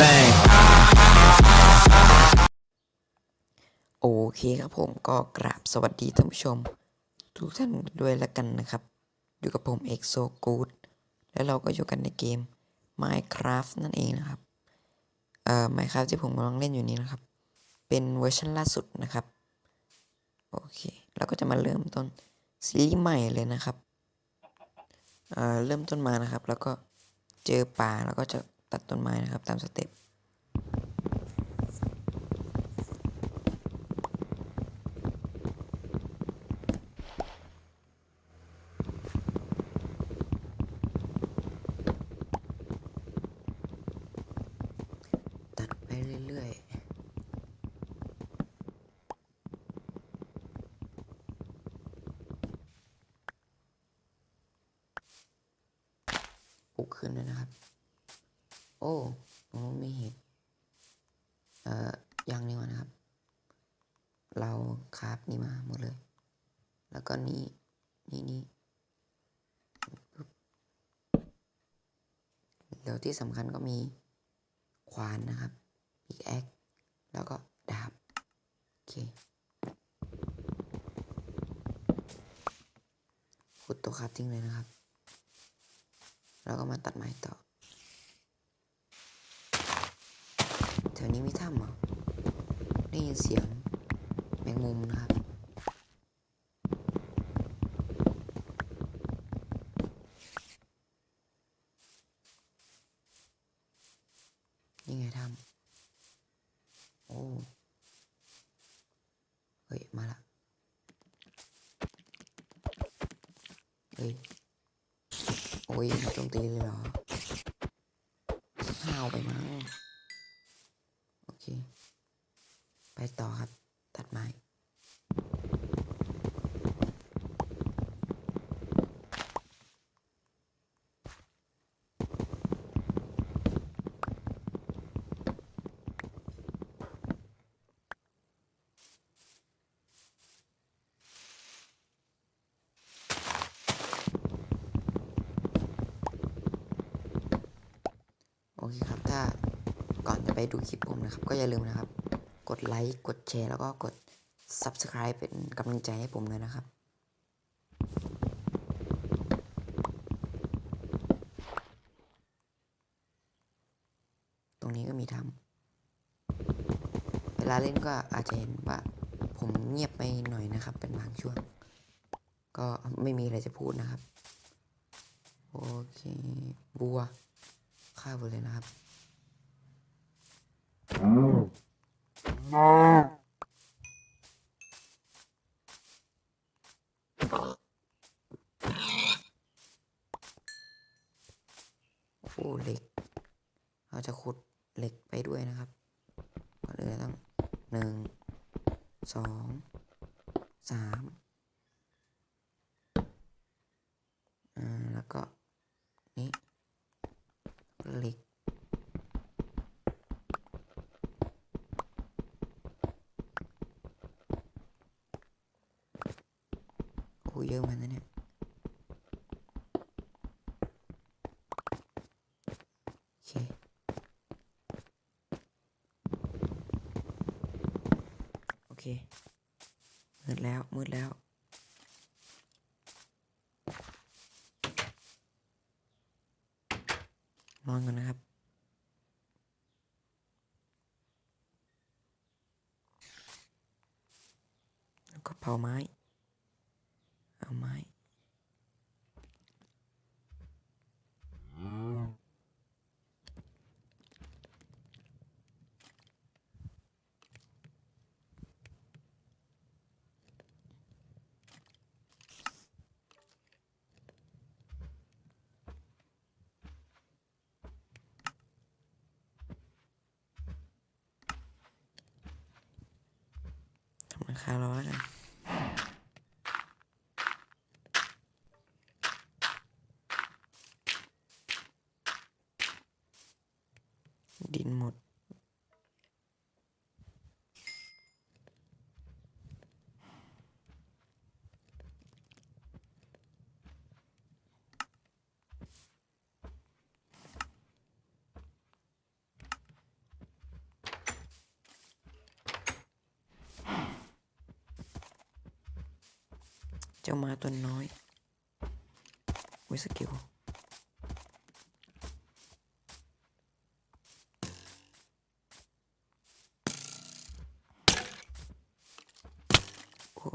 bang. โอเคครับผมก็กราบสวัสดีท่านผู้ชม ทุกท่านด้วยละกันนะครับ อยู่กับผม EXO Good แล้วเราก็อยู่กันในเกม Minecraft นั่นเองนะครับ เอ่อ Minecraft ที่ผมกำลังเล่นอยู่นี้นะครับ เป็นเวอร์ชันล่าสุดนะครับ โอเค เราก็จะมาเริ่มต้นซีรีส์ใหม่เลยนะครับ เอ่อ เริ่มต้นมานะครับ แล้วก็เจอป่าแล้วก็จะ ตัดต้นไม้นะครับตามสเต็ป ตัดไปเรื่อยๆปลุกขึ้นเลยนะครับ โอ้ตรงนู้มีเห็ดเอ่อยังนี่วะนะครับ เราคราฟนี่มาหมดเลย แล้วก็นี่นี่นี่แล้วที่สำคัญก็มีควานนะครับพิกแอคแล้วก็ดาบ โอเคขุดตัวคราฟทิ้งเลยนะครับ แล้วก็มาตัดไม้ต่อ ถวนี้มีถ้ำเหรอได้ยินเสียงแมงมุมนะครับนี่ไงทำโอ้เฮ้ย มาละเฮ้ย โอ้ยมาโจมตีเลยเหรอห้าวไปมั้ง โอเค ไป ต่อครับ ตัดไม้โอเคครับ ถ้าก่อนจะไปดูคลิปผมนะครับ ก็อย่าลืมนะครับ กดไลค์กดแชร์แล้วก็กด Subscribe เป็นกำลังใจให้ผมเลยนะครับตรงนี้ก็มีทำเวลาเล่นก็อาจจะเห็นว่า ผมเงียบไปหน่อยนะครับ เป็นบางช่วง ก็ไม่มีอะไรจะพูดนะครับ โอเคบัวฆ่าไปเลยนะครับ โอ้เหล็ก เรา จะขุดเหล็กไปด้วยนะครับก่อนอื่นต้องหนึ่งสองสามอ่าแล้วก็ นี่ เหล็ก โอ้เยอะเหมือนกันนะเนี่ย โอเค โอ เค มืดแล้ว มืดแล้ว นอนก่อนนะครับ แล้วก็เผาไม้ เอาไม้ คารอแล้วกันดินหมด จ้ามาตัวน้อยวิสกิลโอ้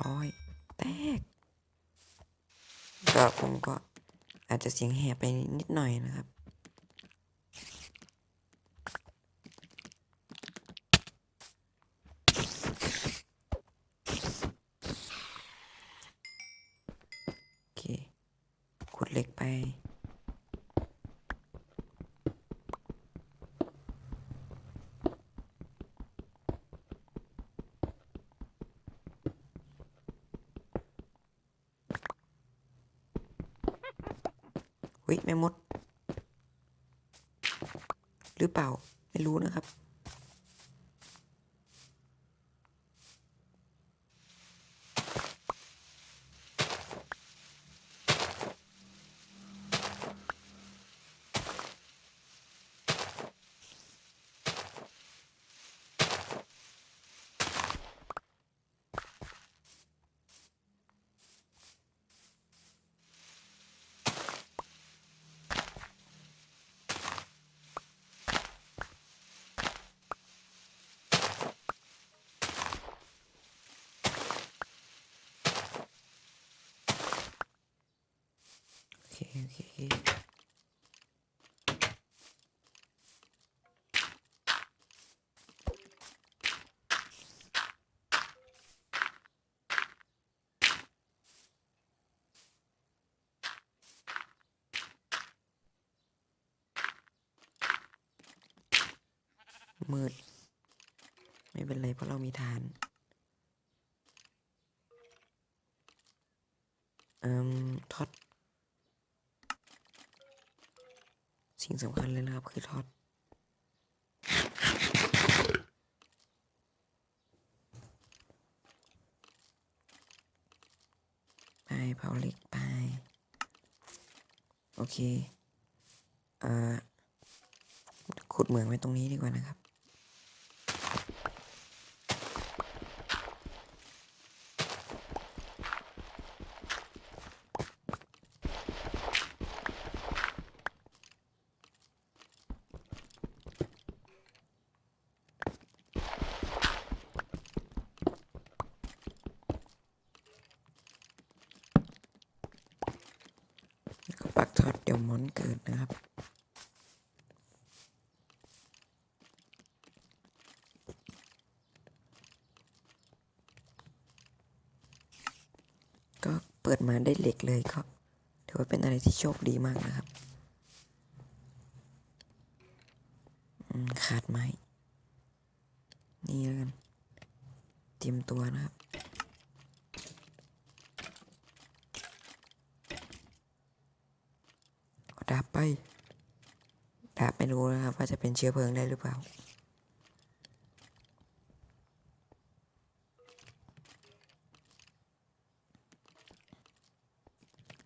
ร้อย แตก ก็ผมก็อาจจะเสียงแหบไปนิดหน่อยนะครับ โอเคขุดเหล็กไป วิแม่มด หรือเปล่า ไม่รู้นะครับ โอเค โอเค มืด ไม่เป็นไรเพราะเรามีฐานเอ่มท็อตสิ่งสำคัญเลยนะครับคือท็อตไปเผาเหล็กไป โอเคเอ่อขุดเหมืองไว้ตรงนี้ดีกว่านะครับ แล้ว ก็ปักทอดเดี๋ยวมอนเกิดนะครับก็เปิดมาได้เหล็กเลยก็ถือว่าเป็นอะไรที่โชคดีมากนะครับ ขาดไม้ นี่แล้วกัน เตรียมตัวนะครับ เอา ดาบไป ดาบไม่รู้นะครับว่าจะเป็นเชื้อเพลิงได้หรือเปล่า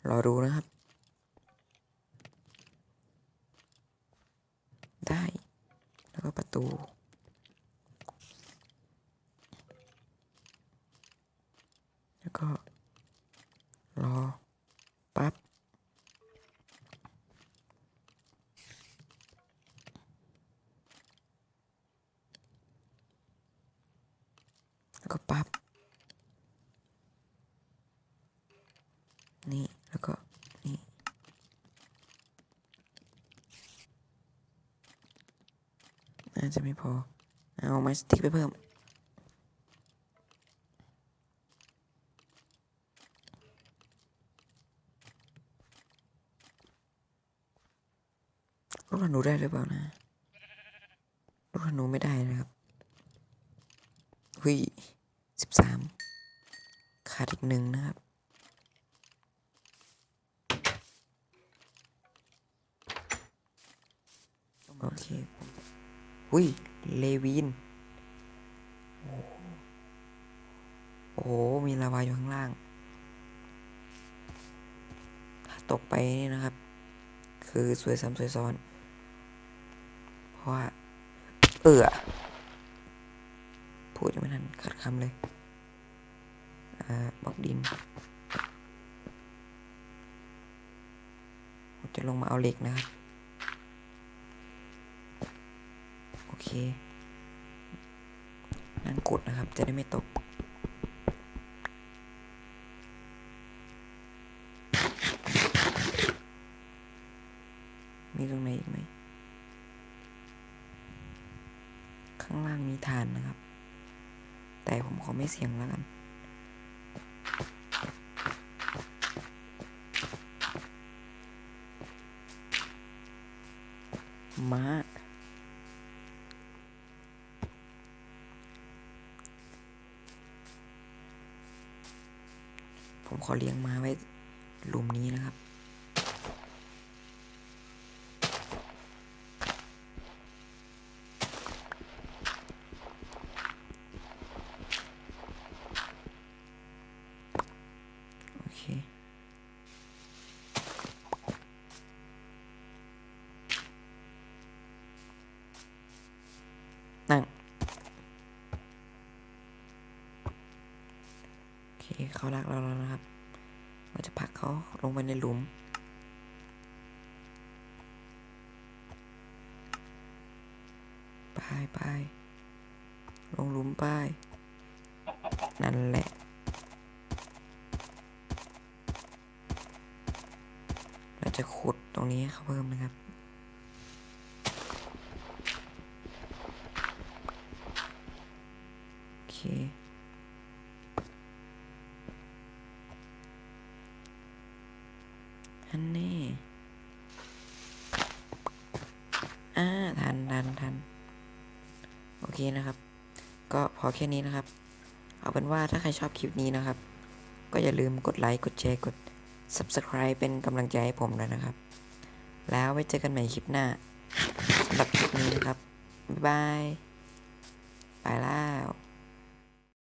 รอดูนะครับ ได้ แล้วก็ประตู แล้วก็ รอ ปั๊บ แล้วก็ปั๊บ นี่ แล้วก็ นี่ น่าจะไม่พอ เอาไม้สติ๊กไปเพิ่ม ลูกธนูได้หรือเปล่านะ ลูกธนูไม่ได้นะครับหุยสิบสามขาดอีกหนึ่งนะครับ โอเคหุยเลวิน โอ้โห มีลาวาอยู่ข้างล่าง ถ้าตกไปนี่นะครับ คือสวยซ้ำสวยซ้อน เพราะว่า เออพูดยังไม่ทันขัดคำเลย อ่าบล็อกดินจะลงมาเอาเหล็กนะครับ โอ เคนั่งกดนะครับ จะได้ไม่ตก มีตรงไหนอีกไหม ข้างล่างมีฐานนะครับ แต่ผมขอไม่เสียงแล้วกัน ม้า ผมขอเลี้ยงมาไว้หลุมนี้นะครับ โอเค นั่ง โอเค เขารักเราแล้วนะครับเราจะผลักเขาล งไปในหลุม ไปไปลงหลุมไป นั่นแหละ เราจะขุดตรงนี้ให้เขาเพิ่มนะครับ โอเค อันนี้ อ่าทันทันทันโอเคนะครับ ก็พอแค่นี้นะครับ เอาเป็นว่าถ้าใครชอบคลิปนี้นะครับ ก็อย่าลืมกดไลค์ กดแชร์ กด Subscribe เป็นกำลังใจให้ผมด้วยนะครับ แล้วไว้เจอกันใหม่คลิปหน้าสำหรับคลิปนี้นะครับ บ๊ายบาย ไปแล้ว